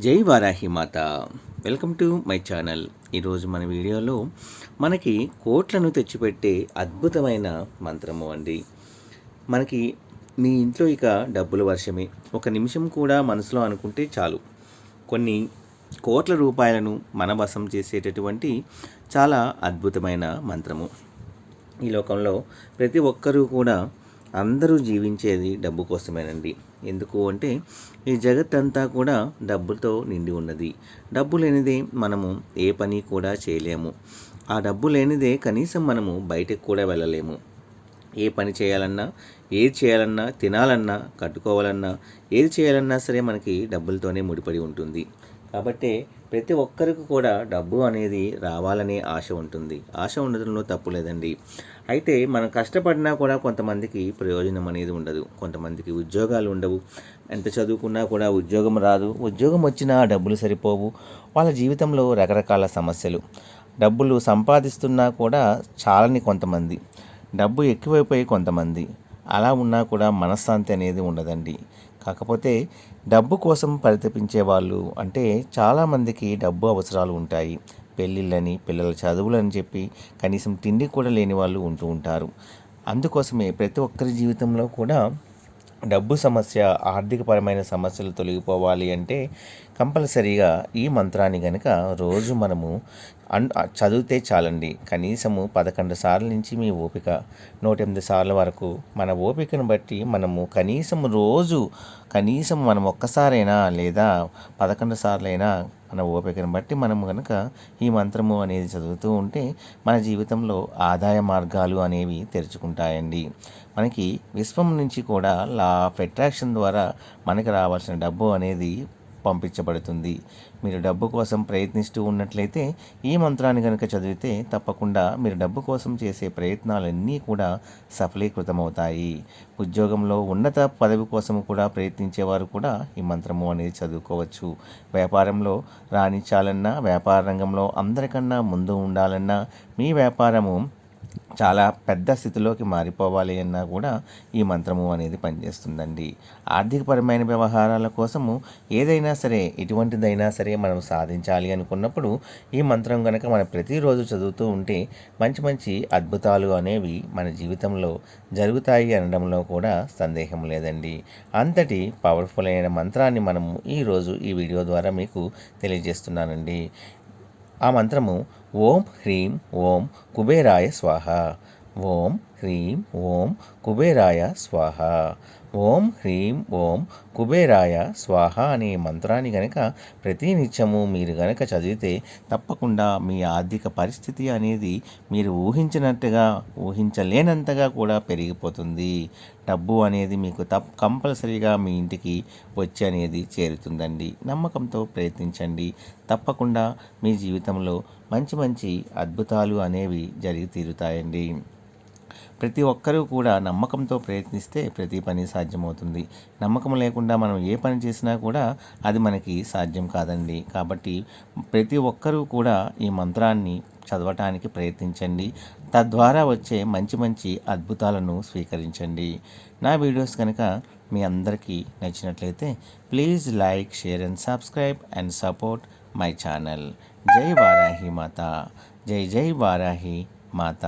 జై వారాహి మాత. Welcome to my channel. ఈరోజు మన వీడియోలో మనకి కోట్లను తెచ్చిపెట్టే అద్భుతమైన మంత్రము అండి. మనకి మీ ఇంట్లో ఇక డబ్బుల వర్షమే. ఒక నిమిషం కూడా మనసులో అనుకుంటే చాలు. కొన్ని కోట్ల రూపాయలను మన వశం చేసేటటువంటి చాలా అద్భుతమైన మంత్రము. ఈ లోకంలో ప్రతి ఒక్కరూ కూడా అందరూ జీవించేది డబ్బు కోసమేనండి. ఎందుకు అంటే ఈ జగత్తంతా కూడా డబ్బుతో నిండి ఉన్నది. డబ్బు లేనిదే మనము ఏ పని కూడా చేయలేము. ఆ డబ్బు లేనిదే కనీసం మనము బయటకు కూడా వెళ్ళలేము. ఏ పని చేయాలన్నా ఏది చేయాలన్నా తినాలన్నా కట్టుకోవాలన్నా ఏది చేయాలన్నా సరే మనకి డబ్బులతోనే ముడిపడి ఉంటుంది. కాబట్టి ప్రతి ఒక్కరికి కూడా డబ్బు అనేది రావాలనే ఆశ ఉంటుంది. ఆశ ఉండడంలో తప్పు లేదండి. అయితే మనం కష్టపడినా కూడా కొంతమందికి ప్రయోజనం అనేది ఉండదు. కొంతమందికి ఉద్యోగాలు ఉండవు. ఎంత చదువుకున్నా కూడా ఉద్యోగం రాదు. ఉద్యోగం వచ్చినా డబ్బులు సరిపోవు. వాళ్ళ జీవితంలో రకరకాల సమస్యలు. డబ్బులు సంపాదిస్తున్నా కూడా చాలని కొంతమంది. డబ్బు ఎక్కువైపోయి కొంతమంది. అలా ఉన్నా కూడా మనశ్శాంతి అనేది ఉండదండి. కాకపోతే డబ్బు కోసం పరితపించే వాళ్ళు అంటే చాలామందికి డబ్బు అవసరాలు ఉంటాయి. పెళ్ళిళ్ళని పిల్లల చదువులని చెప్పి కనీసం తిండి కూడా లేని వాళ్ళు ఉంటూ ఉంటారు. అందుకోసమే ప్రతి ఒక్కరి జీవితంలో కూడా డబ్బు సమస్య ఆర్థికపరమైన సమస్యలు తొలగిపోవాలి అంటే కంపల్సరీగా ఈ మంత్రాన్ని కనుక రోజు మనము అన్ చదివితే చాలండి. కనీసము పదకొండు సార్ల నుంచి మీ ఓపిక నూట ఎనిమిది సార్ల వరకు మన ఓపికను బట్టి మనము కనీసం రోజు కనీసం మనం ఒక్కసారైనా లేదా పదకొండు సార్లైనా మన ఓపికను బట్టి మనము కనుక ఈ మంత్రము అనేది చదువుతూ ఉంటే మన జీవితంలో ఆదాయ మార్గాలు అనేవి తెరుచుకుంటాయండి. మనకి విశ్వం నుంచి కూడా లా ఆఫ్ అట్రాక్షన్ ద్వారా మనకి రావాల్సిన డబ్బు అనేది పంపించబడుతుంది. మీరు డబ్బు కోసం ప్రయత్నిస్తూ ఉన్నట్లయితే ఈ మంత్రాన్ని కనుక చదివితే తప్పకుండా మీరు డబ్బు కోసం చేసే ప్రయత్నాలన్నీ కూడా సఫలీకృతమవుతాయి. ఉద్యోగంలో ఉన్నత పదవి కోసం కూడా ప్రయత్నించేవారు కూడా ఈ మంత్రము అనేది చదువుకోవచ్చు. వ్యాపారంలో రాణించాలన్నా వ్యాపార రంగంలో అందరికన్నా ముందు ఉండాలన్నా మీ వ్యాపారము చాలా పెద్ద స్థితిలోకి మారిపోవాలి అన్నా కూడా ఈ మంత్రము అనేది పనిచేస్తుందండి. ఆర్థికపరమైన వ్యవహారాల కోసము ఏదైనా సరే ఎటువంటిదైనా సరే మనం సాధించాలి అనుకున్నప్పుడు ఈ మంత్రం కనుక మనం ప్రతిరోజు చదువుతూ ఉంటే మంచి మంచి అద్భుతాలు అనేవి మన జీవితంలో జరుగుతాయి అనడంలో కూడా సందేహం లేదండి. అంతటి పవర్ఫుల్ అయిన మంత్రాన్ని మనము ఈరోజు ఈ వీడియో ద్వారా మీకు తెలియజేస్తున్నానండి. ఆ మంత్రము ఓం హ్రీం ఓం కుబేరాయ స్వాహ. ఓం హ్రీం ఓం కుబేరాయ స్వాహ. ఓం హ్రీం ఓం కుబేరాయ స్వాహ అనే మంత్రాన్ని గనక ప్రతినిత్యము మీరు గనక చదివితే తప్పకుండా మీ ఆర్థిక పరిస్థితి అనేది మీరు ఊహించినట్టుగా ఊహించలేనంతగా కూడా పెరిగిపోతుంది. డబ్బు అనేది మీకు తప్ కంపల్సరీగా మీ ఇంటికి వచ్చి అనేది చేరుతుందండి. నమ్మకంతో ప్రయత్నించండి. తప్పకుండా మీ జీవితంలో మంచి మంచి అద్భుతాలు అనేవి జరిగి తీరుతాయండి. ప్రతి ఒక్కరూ కూడా నమ్మకంతో ప్రయత్నిస్తే ప్రతి పని సాధ్యమవుతుంది. నమ్మకం లేకుండా మనం ఏ పని చేసినా కూడా అది మనకి సాధ్యం కాదండి. కాబట్టి ప్రతి ఒక్కరూ కూడా ఈ మంత్రాన్ని చదవటానికి ప్రయత్నించండి. తద్వారా వచ్చే మంచి మంచి అద్భుతాలను స్వీకరించండి. నా వీడియోస్ కనుక మీ అందరికీ నచ్చినట్లయితే please like share and subscribe and support my channel. జై వారాహి మాత. జై జై వారాహి మాత.